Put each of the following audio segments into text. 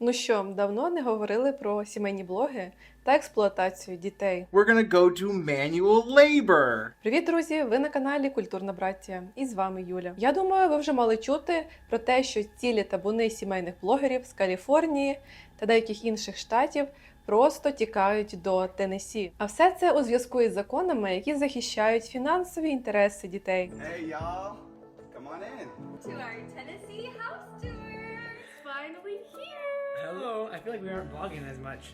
Ну що, давно не говорили про сімейні блоги та експлуатацію дітей. We're gonna go to manual labor. Привіт, друзі! Ви на каналі Культурна Браття, і з вами Юля. Я думаю, ви вже мали чути про те, що цілі табуни сімейних блогерів з Каліфорнії та деяких інших штатів просто тікають до Теннессі. А все це у зв'язку із законами, які захищають фінансові інтереси дітей. Hey y'all, come on in. to our Tennessee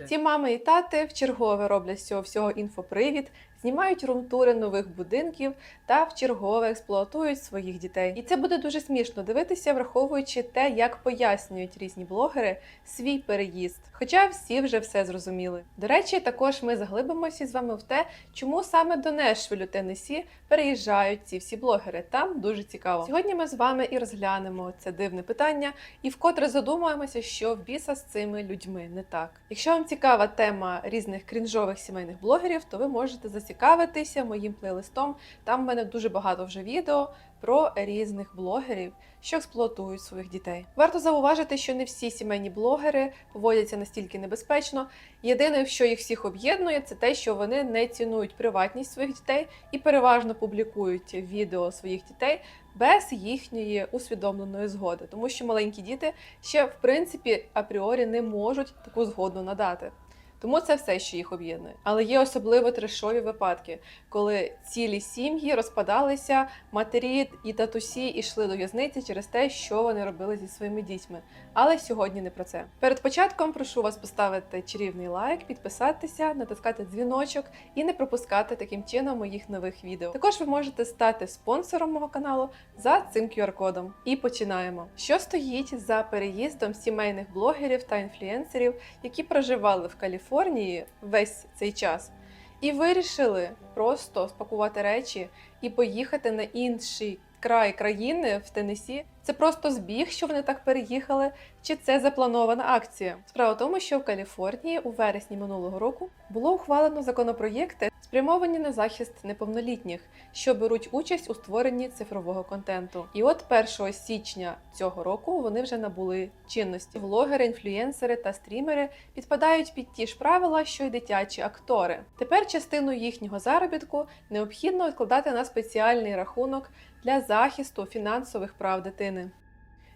Ці мами і тати в чергове роблять з цього всього інфопривід, знімають румтури нових будинків та вчергове експлуатують своїх дітей. І це буде дуже смішно дивитися, враховуючи те, як пояснюють різні блогери свій переїзд. Хоча всі вже все зрозуміли. До речі, також ми заглибимося з вами в те, чому саме до Нешвілю, Теннессі переїжджають ці всі блогери. Там дуже цікаво. Сьогодні ми з вами і розглянемо це дивне питання, і вкотре задумаємося, що в біса з цими людьми не так. Якщо вам цікава тема різних крінжових сімейних блогерів, то ви можете зацікавитися моїм плейлистом. Там в мене дуже багато вже відео про різних блогерів, що експлуатують своїх дітей. Варто зауважити, що не всі сімейні блогери поводяться настільки небезпечно. Єдине, що їх всіх об'єднує, це те, що вони не цінують приватність своїх дітей і переважно публікують відео своїх дітей без їхньої усвідомленої згоди, тому що маленькі діти ще в принципі апріорі не можуть таку згоду надати. Тому це все, що їх об'єднує. Але є особливо трешові випадки, коли цілі сім'ї розпадалися, матері і татусі йшли до в'язниці через те, що вони робили зі своїми дітьми. Але сьогодні не про це. Перед початком прошу вас поставити чарівний лайк, підписатися, натискати дзвіночок і не пропускати таким чином моїх нових відео. Також ви можете стати спонсором мого каналу за цим QR-кодом. І починаємо. Що стоїть за переїздом сімейних блогерів та інфлюенсерів, які проживали в Каліфорнії весь цей час, і вирішили просто спакувати речі і поїхати на інший край країни в Тенесі. Це просто збіг, що вони так переїхали, чи це запланована акція? Справа в тому, що в Каліфорнії у вересні минулого року було ухвалено законопроєкти, спрямовані на захист неповнолітніх, що беруть участь у створенні цифрового контенту. І от 1 січня цього року вони вже набули чинності. Влогери, інфлюєнсери та стрімери підпадають під ті ж правила, що й дитячі актори. Тепер частину їхнього заробітку необхідно відкладати на спеціальний рахунок для захисту фінансових прав дитини.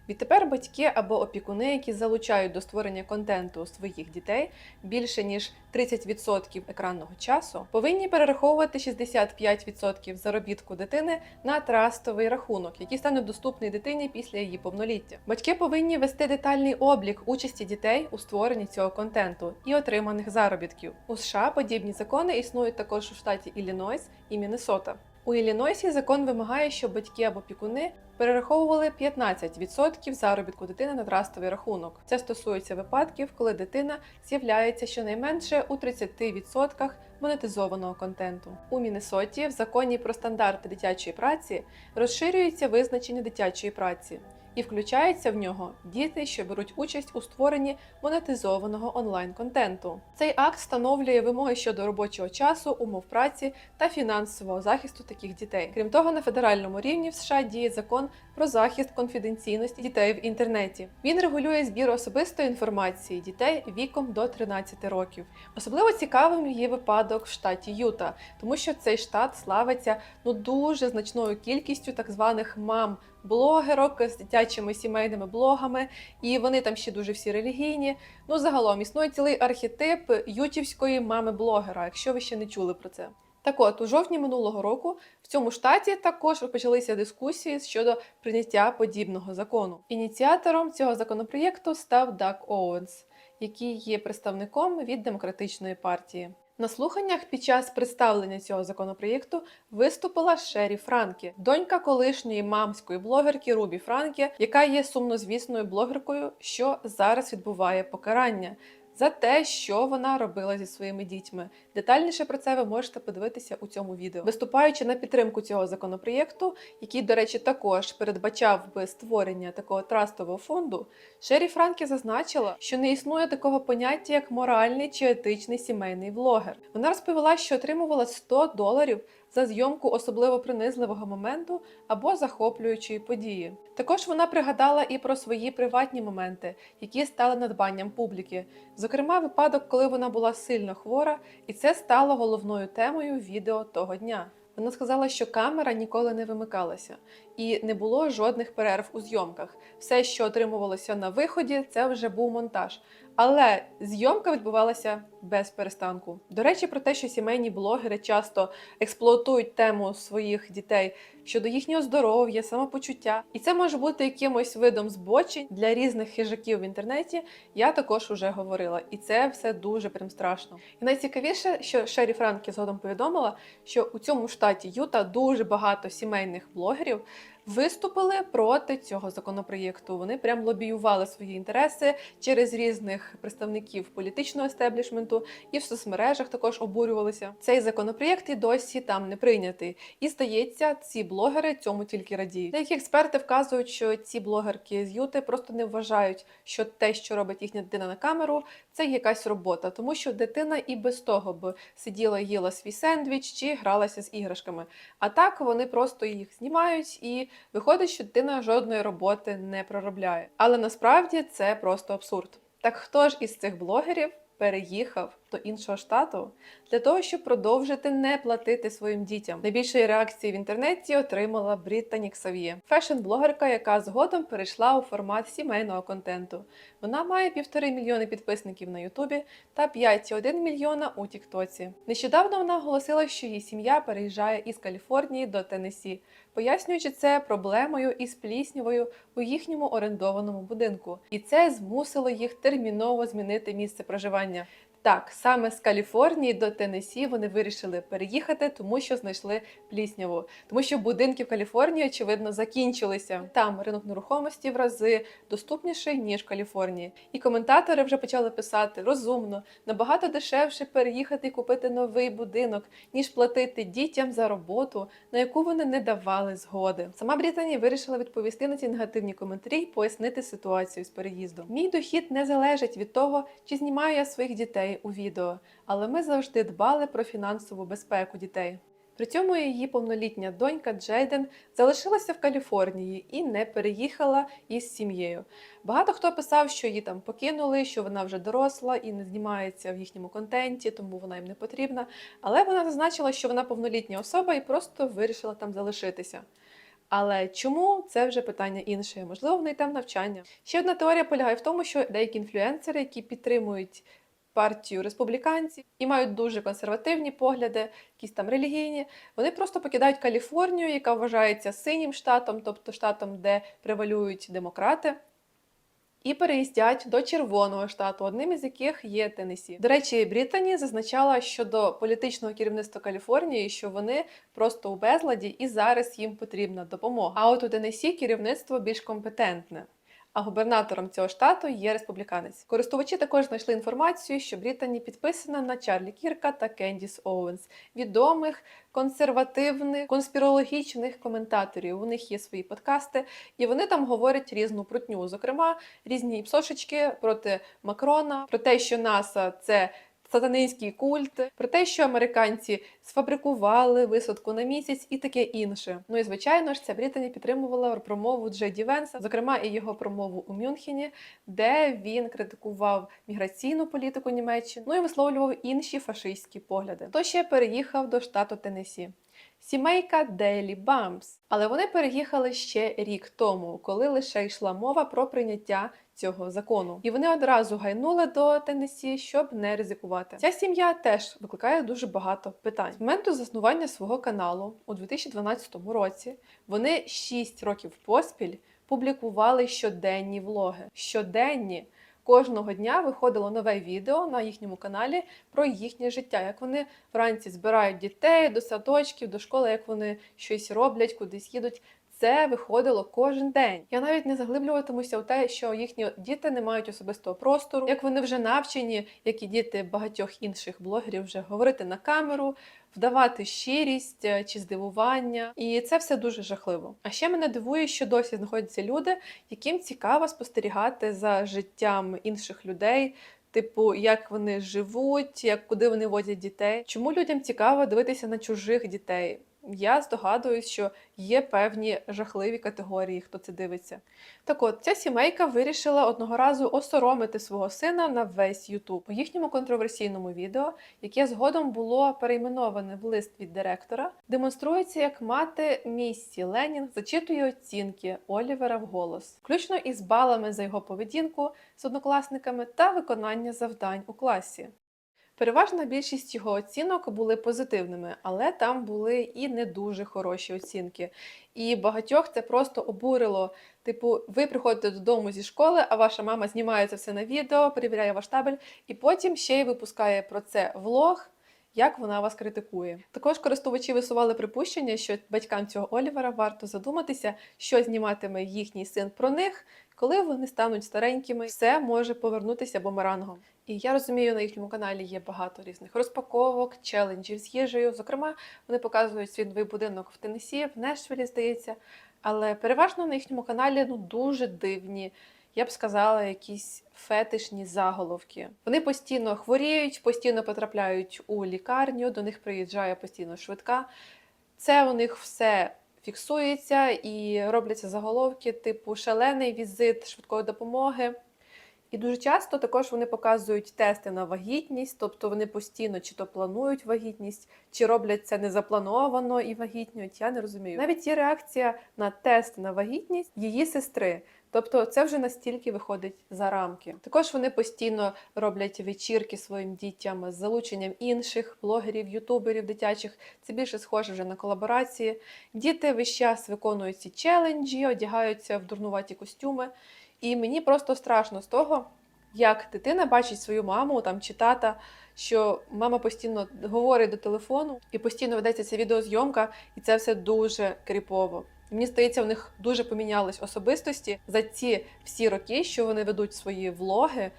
Відтепер батьки або опікуни, які залучають до створення контенту своїх дітей більше ніж 30% екранного часу, повинні перераховувати 65% заробітку дитини на трастовий рахунок, який стане доступний дитині після її повноліття. Батьки повинні вести детальний облік участі дітей у створенні цього контенту і отриманих заробітків. У США подібні закони існують також у штаті Іллінойс і Міннесота. У Іллінойсі закон вимагає, щоб батьки або пікуни перераховували 15% заробітку дитини на трастовий рахунок. Це стосується випадків, коли дитина з'являється щонайменше у 30% монетизованого контенту. У Міннесоті в законі про стандарти дитячої праці розширюється визначення дитячої праці. І включається в нього діти, що беруть участь у створенні монетизованого онлайн-контенту. Цей акт встановлює вимоги щодо робочого часу, умов праці та фінансового захисту таких дітей. Крім того, на федеральному рівні в США діє закон про захист конфіденційності дітей в інтернеті. Він регулює збір особистої інформації дітей віком до 13 років. Особливо цікавим є випадок в штаті Юта, тому що цей штат славиться ну дуже значною кількістю так званих мам. Блогерок з дитячими сімейними блогами, і вони там ще дуже всі релігійні. Ну, загалом існує цілий архетип ютівської мами-блогера, якщо ви ще не чули про це. Так от, у жовтні минулого року в цьому штаті також почалися дискусії щодо прийняття подібного закону. Ініціатором цього законопроєкту став Дак Оуенс, який є представником від демократичної партії. На слуханнях під час представлення цього законопроєкту виступила Шері Франкі, донька колишньої мамської блогерки Рубі Франкі, яка є сумнозвісною блогеркою, що зараз відбуває покарання за те, що вона робила зі своїми дітьми. Детальніше про це ви можете подивитися у цьому відео. Виступаючи на підтримку цього законопроєкту, який, до речі, також передбачав би створення такого трастового фонду, Шері Франкі зазначила, що не існує такого поняття, як моральний чи етичний сімейний блогер. Вона розповіла, що отримувала 100 доларів за зйомку особливо принизливого моменту або захоплюючої події. Також вона пригадала і про свої приватні моменти, які стали надбанням публіки. Зокрема, випадок, коли вона була сильно хвора, і це стало головною темою відео того дня. Вона сказала, що камера ніколи не вимикалася і не було жодних перерв у зйомках. Все, що отримувалося на виході, це вже був монтаж. Але зйомка відбувалася без перестанку. До речі, про те, що сімейні блогери часто експлуатують тему своїх дітей щодо їхнього здоров'я, самопочуття, і це може бути якимось видом збочень для різних хижаків в інтернеті. Я також уже говорила, і це все дуже прям страшно. І найцікавіше, що Шері Франкі згодом повідомила, що у цьому штаті Юта дуже багато сімейних блогерів виступили проти цього законопроєкту. Вони прям лобіювали свої інтереси через різних представників політичного естеблішменту і в соцмережах також обурювалися. Цей законопроєкт і досі там не прийнятий. І здається, ці блогери цьому тільки радіють. Деякі експерти вказують, що ці блогерки з Юти просто не вважають, що те, що робить їхня дитина на камеру, це якась робота, тому що дитина і без того б сиділа, їла свій сендвіч чи гралася з іграшками. А так вони просто їх знімають і виходить, що дитина жодної роботи не проробляє. Але насправді це просто абсурд. Так хто ж із цих блогерів переїхав до іншого штату для того, щоб продовжити не платити своїм дітям? Найбільшої реакції в інтернеті отримала Бріттані Ксав'є, фешн-блогерка, яка згодом перейшла у формат сімейного контенту. Вона має півтори мільйони підписників на Ютубі та 5,1 мільйона у Тіктоці. Нещодавно вона оголосила, що її сім'я переїжджає із Каліфорнії до Теннессі, пояснюючи це проблемою із пліснявою у їхньому орендованому будинку, і це змусило їх терміново змінити місце проживання. Так, саме з Каліфорнії до Теннессі вони вирішили переїхати, тому що знайшли плісняву, тому що будинки в Каліфорнії очевидно закінчилися. Там ринок нерухомості в рази доступніший ніж в Каліфорнії. І коментатори вже почали писати розумно, набагато дешевше переїхати і купити новий будинок, ніж платити дітям за роботу, на яку вони не давали згоди. Сама Британія вирішила відповісти на ці негативні коментарі і пояснити ситуацію з переїздом. Мій дохід не залежить від того, чи знімаю я своїх дітей у відео, але ми завжди дбали про фінансову безпеку дітей. При цьому її повнолітня донька Джейден залишилася в Каліфорнії і не переїхала із сім'єю. Багато хто писав, що її там покинули, що вона вже доросла і не знімається в їхньому контенті, тому вона їм не потрібна. Але вона зазначила, що вона повнолітня особа і просто вирішила там залишитися. Але чому це вже питання інше? Можливо, в неї там навчання. Ще одна теорія полягає в тому, що деякі інфлюенсери, які підтримують партію республіканців і мають дуже консервативні погляди, якісь там релігійні, вони просто покидають Каліфорнію, яка вважається синім штатом, тобто штатом, де превалюють демократи. І переїздять до червоного штату, одним із яких є Теннессі. До речі, Британі зазначала щодо політичного керівництва Каліфорнії, що вони просто у безладі і зараз їм потрібна допомога. А от у Теннессі керівництво більш компетентне. А губернатором цього штату є республіканець. Користувачі також знайшли інформацію, що Брітані підписана на Чарлі Кірка та Кендіс Оуенс, відомих консервативних конспірологічних коментаторів. У них є свої подкасти, і вони там говорять різну прутню. Зокрема, різні псошечки проти Макрона, про те, що НАСА це сатанинський культ, про те, що американці сфабрикували висадку на місяць і таке інше. Ну і звичайно ж, ця Британія підтримувала промову Джеді Венса, зокрема і його промову у Мюнхені, де він критикував міграційну політику Німеччини, ну і висловлював інші фашистські погляди. То ще переїхав до штату Теннессі. Сімейка Дейлі Бампс. Але вони переїхали ще рік тому, коли лише йшла мова про прийняття цього закону. І вони одразу гайнули до Теннессі, щоб не ризикувати. Ця сім'я теж викликає дуже багато питань. З моменту заснування свого каналу у 2012 році вони 6 років поспіль публікували щоденні влоги. Щоденні. Кожного дня виходило нове відео на їхньому каналі про їхнє життя, як вони вранці збирають дітей до садочків, до школи, як вони щось роблять, кудись їдуть. Це виходило кожен день. Я навіть не заглиблюватимуся у те, що їхні діти не мають особистого простору, як вони вже навчені, як і діти багатьох інших блогерів, вже говорити на камеру, вдавати щирість е, чи здивування. І це все дуже жахливо. А ще мене дивує, що досі знаходяться люди, яким цікаво спостерігати за життям інших людей. Типу, як вони живуть, як куди вони возять дітей. Чому людям цікаво дивитися на чужих дітей? Я здогадуюсь, що є певні жахливі категорії, хто це дивиться. Так от, ця сімейка вирішила одного разу осоромити свого сина на весь Ютуб. У їхньому контроверсійному відео, яке згодом було перейменоване в лист від директора, демонструється, як мати Міссі Ленінг зачитує оцінки Олівера вголос, включно із балами за його поведінку з однокласниками та виконання завдань у класі. Переважна більшість його оцінок були позитивними, але там були і не дуже хороші оцінки. І багатьох це просто обурило. Типу, ви приходите додому зі школи, а ваша мама знімає це все на відео, перевіряє ваш табель, і потім ще й випускає про це влог. Як вона вас критикує? Також користувачі висували припущення, що батькам цього Олівера варто задуматися, що зніматиме їхній син про них, коли вони стануть старенькими, все може повернутися бумерангом. І я розумію, на їхньому каналі є багато різних розпаковок, челенджів з їжею. Зокрема, вони показують свій новий будинок в Теннессі, в Нешвілі, здається. Але переважно на їхньому каналі ну дуже дивні. Я б сказала, якісь фетишні заголовки. Вони постійно хворіють, постійно потрапляють у лікарню, до них приїжджає постійно швидка. Це у них все фіксується і робляться заголовки, типу шалений візит швидкої допомоги. І дуже часто також вони показують тести на вагітність, тобто вони постійно чи то планують вагітність, чи роблять це незаплановано і вагітнюють. Я не розумію. Навіть є реакція на тест на вагітність її сестри. Тобто це вже настільки виходить за рамки. Також вони постійно роблять вечірки своїм дітям з залученням інших блогерів, ютуберів дитячих. Це більше схоже вже на колаборації. Діти весь час виконують ці челенджі, одягаються в дурнуваті костюми. І мені просто страшно з того, як дитина бачить свою маму там чи тата, що мама постійно говорить до телефону і постійно ведеться ця відеозйомка, і це все дуже кріпово. Мені здається, у них дуже помінялись особистості за ці всі роки, що вони ведуть свої влоги.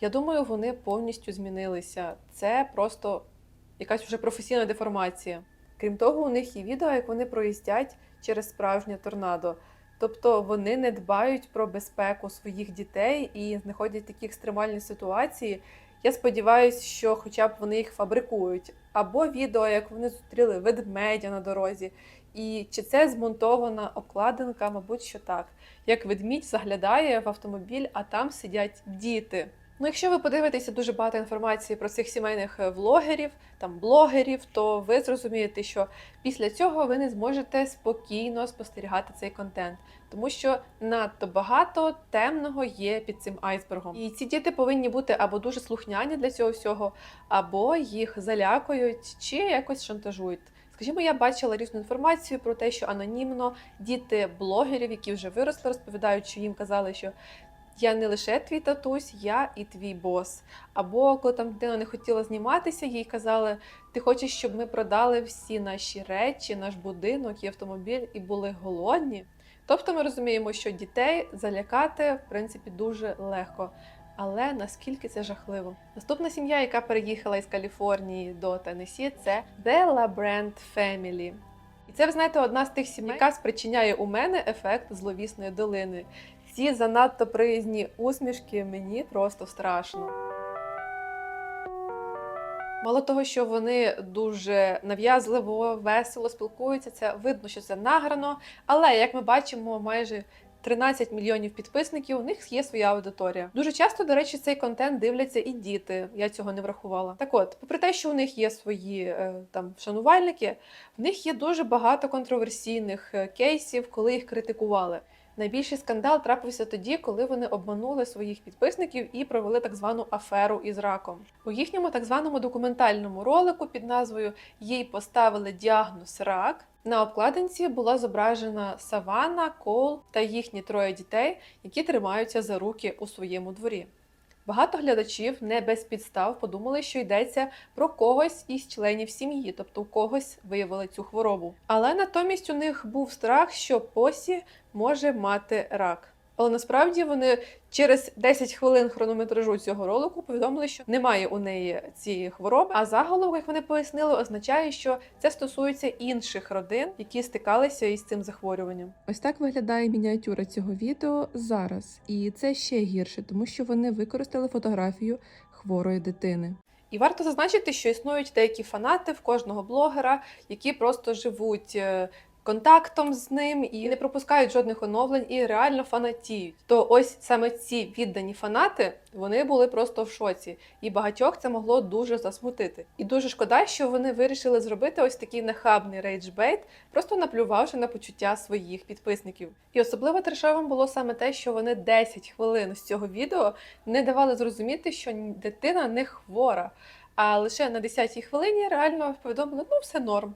Я думаю, вони повністю змінилися. Це просто якась вже професійна деформація. Крім того, у них є відео, як вони проїздять через справжнє торнадо. Тобто вони не дбають про безпеку своїх дітей і знаходять такі екстремальні ситуації. Я сподіваюся, що хоча б вони їх фабрикують. Або відео, як вони зустріли ведмедя на дорозі. І чи це змонтована обкладинка, мабуть, що так. Як ведмідь заглядає в автомобіль, а там сидять діти. Ну, якщо ви подивитеся дуже багато інформації про цих сімейних е, влогерів, там блогерів, то ви зрозумієте, що після цього ви не зможете спокійно спостерігати цей контент, тому що надто багато темного є під цим айсбергом. І ці діти повинні бути або дуже слухняні для цього всього, або їх залякують чи якось шантажують. Скажімо, я бачила різну інформацію про те, що анонімно діти блогерів, які вже виросли, розповідають, що їм казали, що я не лише твій татусь, я і твій бос. Або коли там дитина не хотіла зніматися, їй казали, ти хочеш, щоб ми продали всі наші речі, наш будинок і автомобіль, і були голодні. Тобто ми розуміємо, що дітей залякати в принципі дуже легко. Але наскільки це жахливо? Наступна сім'я, яка переїхала із Каліфорнії до Теннессі, це The LaBrand Family. І це, ви знаєте, одна з тих сімей, яка спричиняє у мене ефект зловісної долини. Ці занадто приязні усмішки мені просто страшно. Мало того, що вони дуже нав'язливо, весело спілкуються, це видно, що це награно. Але як ми бачимо, майже 13 мільйонів підписників, у них є своя аудиторія. Дуже часто, до речі, цей контент дивляться і діти. Я цього не врахувала. Так от, попри те, що у них є свої е, там шанувальники, в них є дуже багато контроверсійних е, кейсів, коли їх критикували. Найбільший скандал трапився тоді, коли вони обманули своїх підписників і провели так звану аферу із раком. У їхньому так званому документальному ролику під назвою Їй поставили діагноз рак. На обкладинці була зображена Савана, Кол та їхні троє дітей, які тримаються за руки у своєму дворі. Багато глядачів не без підстав подумали, що йдеться про когось із членів сім'ї, тобто у когось виявили цю хворобу. Але натомість у них був страх, що Посі може мати рак. Але насправді вони через 10 хвилин хронометражу цього ролику повідомили, що немає у неї цієї хвороби. А заголовок, як вони пояснили, означає, що це стосується інших родин, які стикалися із цим захворюванням. Ось так виглядає мініатюра цього відео зараз, і це ще гірше, тому що вони використали фотографію хворої дитини. І варто зазначити, що існують деякі фанати в кожного блогера, які просто живуть е, контактом з ним і не пропускають жодних оновлень і реально фанатіють. То ось саме ці віддані фанати вони були просто в шоці, і багатьох це могло дуже засмутити. І дуже шкода, що вони вирішили зробити ось такий нахабний рейджбейт, просто наплювавши на почуття своїх підписників. І особливо трешовим було саме те, що вони 10 хвилин з цього відео не давали зрозуміти, що дитина не хвора. А лише на 10-й хвилині реально повідомили, ну все норм.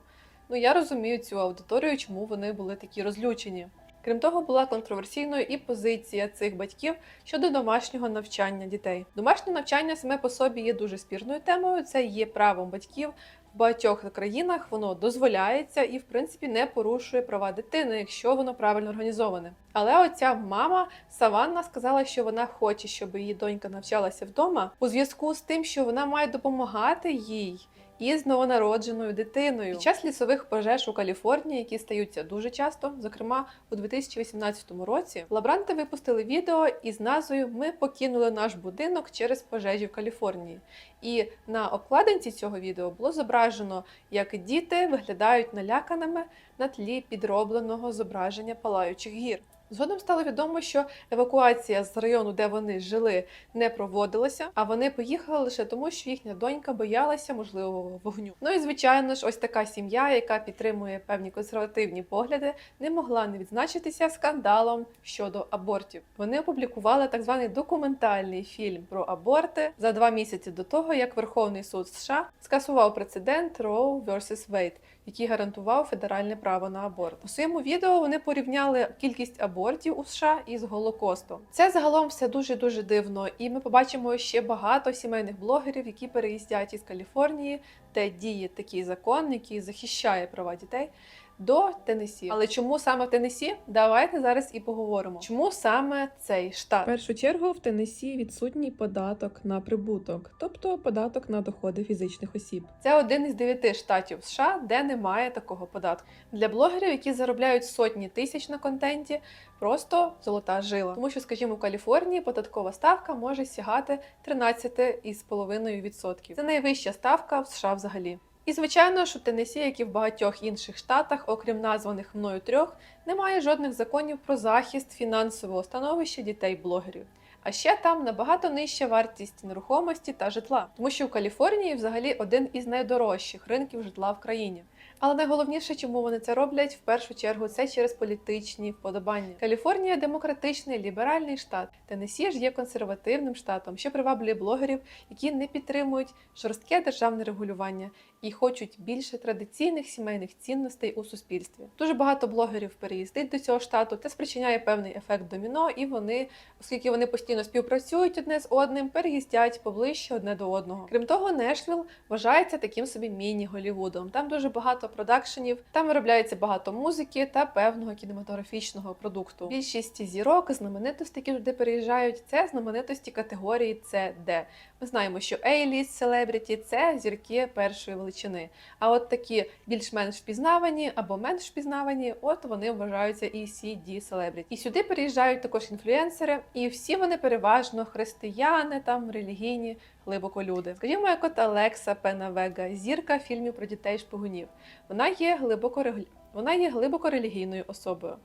Ну я розумію цю аудиторію, чому вони були такі розлючені. Крім того, була контроверсійною і позиція цих батьків щодо домашнього навчання дітей. Домашнє навчання саме по собі є дуже спірною темою. Це є правом батьків. В багатьох країнах воно дозволяється і, в принципі, не порушує права дитини, якщо воно правильно організоване. Але оця мама Саванна сказала, що вона хоче, щоб її донька навчалася вдома у зв'язку з тим, що вона має допомагати їй із новонародженою дитиною. Під час лісових пожеж у Каліфорнії, які стаються дуже часто, зокрема у 2018 році, лабранти випустили відео із назвою Ми покинули наш будинок через пожежі в Каліфорнії. І на обкладинці цього відео було зображено, як діти виглядають наляканими на тлі підробленого зображення палаючих гір. Згодом стало відомо, що евакуація з району, де вони жили, не проводилася, а вони поїхали лише тому, що їхня донька боялася можливого вогню. Ну і звичайно ж, ось така сім'я, яка підтримує певні консервативні погляди, не могла не відзначитися скандалом щодо абортів. Вони опублікували так званий документальний фільм про аборти за два місяці до того, як Верховний суд США скасував прецедент Roe vs. Wade, який гарантував федеральне право на аборт. У своєму відео вони порівняли кількість абортів у США із Голокостом. Це загалом все дуже дуже дивно, і ми побачимо ще багато сімейних блогерів, які переїздять із Каліфорнії, де діє такий закон, який захищає права дітей. До Теннессі. Але чому саме в Теннессі? Давайте зараз і поговоримо. Чому саме цей штат? В першу чергу в Теннессі відсутній податок на прибуток, тобто податок на доходи фізичних осіб. Це один із дев'яти штатів США, де немає такого податку. Для блогерів, які заробляють сотні тисяч на контенті, просто золота жила. Тому що, скажімо, в Каліфорнії податкова ставка може сягати 13,5%. Це найвища ставка в США взагалі. І звичайно, що в Теннессі, як і в багатьох інших штатах, окрім названих мною трьох, немає жодних законів про захист фінансового становища дітей-блогерів. А ще там набагато нижча вартість нерухомості та житла, тому що в Каліфорнії взагалі один із найдорожчих ринків житла в країні. Але найголовніше, чому вони це роблять, в першу чергу, це через політичні вподобання. Каліфорнія демократичний ліберальний штат. Теннессі ж є консервативним штатом, що приваблює блогерів, які не підтримують жорстке державне регулювання і хочуть більше традиційних сімейних цінностей у суспільстві. Дуже багато блогерів переїздить до цього штату. Це спричиняє певний ефект доміно, і вони, оскільки вони постійно співпрацюють одне з одним, переїздять поближче одне до одного. Крім того, Нешвіл вважається таким собі міні-Голівудом. Там дуже багато продакшенів, там виробляється багато музики та певного кінематографічного продукту. Більшість зірок, знаменитостей, які туди переїжджають, це знаменитості категорії С, Д. Ми знаємо, що A-list celebrity – це зірки першої величини. А от такі більш-менш впізнавані або менш впізнавані, от вони вважаються і CD celebrity. І сюди переїжджають також інфлюенсери, і всі вони переважно християни, там релігійні, глибоко люди. Скажімо, як от Алекса Пенавега, зірка фільмів про дітей шпигунів. Вона є глибоко вона є глибоко релігійною особою.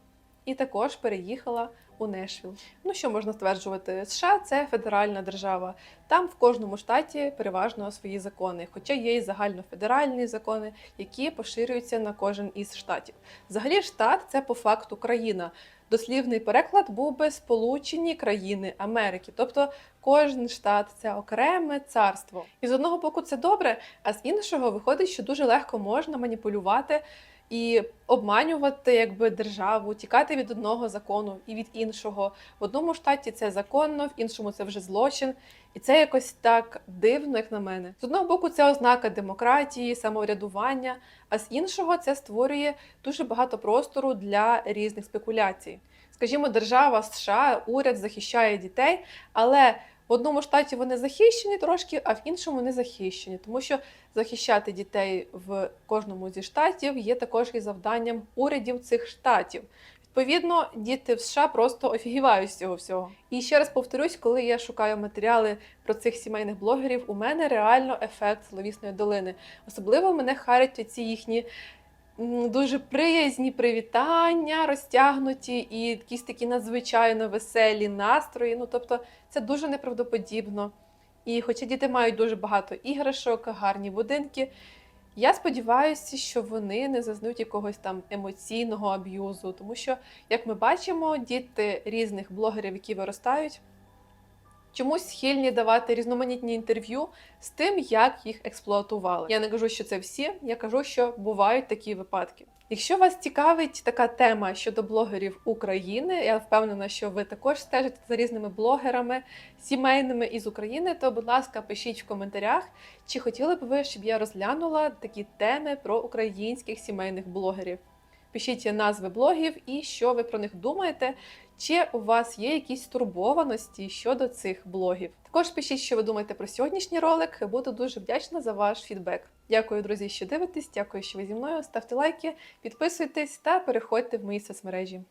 І також переїхала у Нешвіл. Ну що можна стверджувати? США це федеральна держава. Там в кожному штаті переважно свої закони, хоча є і загальнофедеральні закони, які поширюються на кожен із штатів. Взагалі, штат це по факту країна. Дослівний переклад був би Сполучені країни Америки, тобто кожен штат це окреме царство. І з одного боку це добре, а з іншого виходить, що дуже легко можна маніпулювати і обманювати якби державу, тікати від одного закону і від іншого. В одному штаті це законно, в іншому це вже злочин. І це якось так дивно, як на мене. З одного боку, це ознака демократії, самоврядування, а з іншого це створює дуже багато простору для різних спекуляцій. Скажімо, держава США, уряд захищає дітей, але в одному штаті вони захищені трошки, а в іншому не захищені, тому що захищати дітей в кожному зі штатів є також і завданням урядів цих штатів. Відповідно, діти в США просто офігівають з цього всього. І ще раз повторюсь, коли я шукаю матеріали про цих сімейних блогерів, у мене реально ефект зловісної долини. Особливо мене харять ці їхні дуже приязні привітання, розтягнуті і якісь такі надзвичайно веселі настрої. Ну тобто, це дуже неправдоподібно. І хоча діти мають дуже багато іграшок, гарні будинки, я сподіваюся, що вони не зазнають якогось там емоційного аб'юзу, тому що, як ми бачимо, діти різних блогерів, які виростають, чомусь схильні давати різноманітні інтерв'ю з тим, як їх експлуатували. Я не кажу, що це всі, я кажу, що бувають такі випадки. Якщо вас цікавить така тема щодо блогерів України, я впевнена, що ви також стежите за різними блогерами сімейними із України, то, будь ласка, пишіть в коментарях, чи хотіли б ви, щоб я розглянула такі теми про українських сімейних блогерів. Пишіть назви блогів і що ви про них думаєте, чи у вас є якісь турбованості щодо цих блогів. Також пишіть, що ви думаєте про сьогоднішній ролик. Буду дуже вдячна за ваш фідбек. Дякую, друзі, що дивитесь. Дякую, що ви зі мною. Ставте лайки, підписуйтесь та переходьте в мої соцмережі.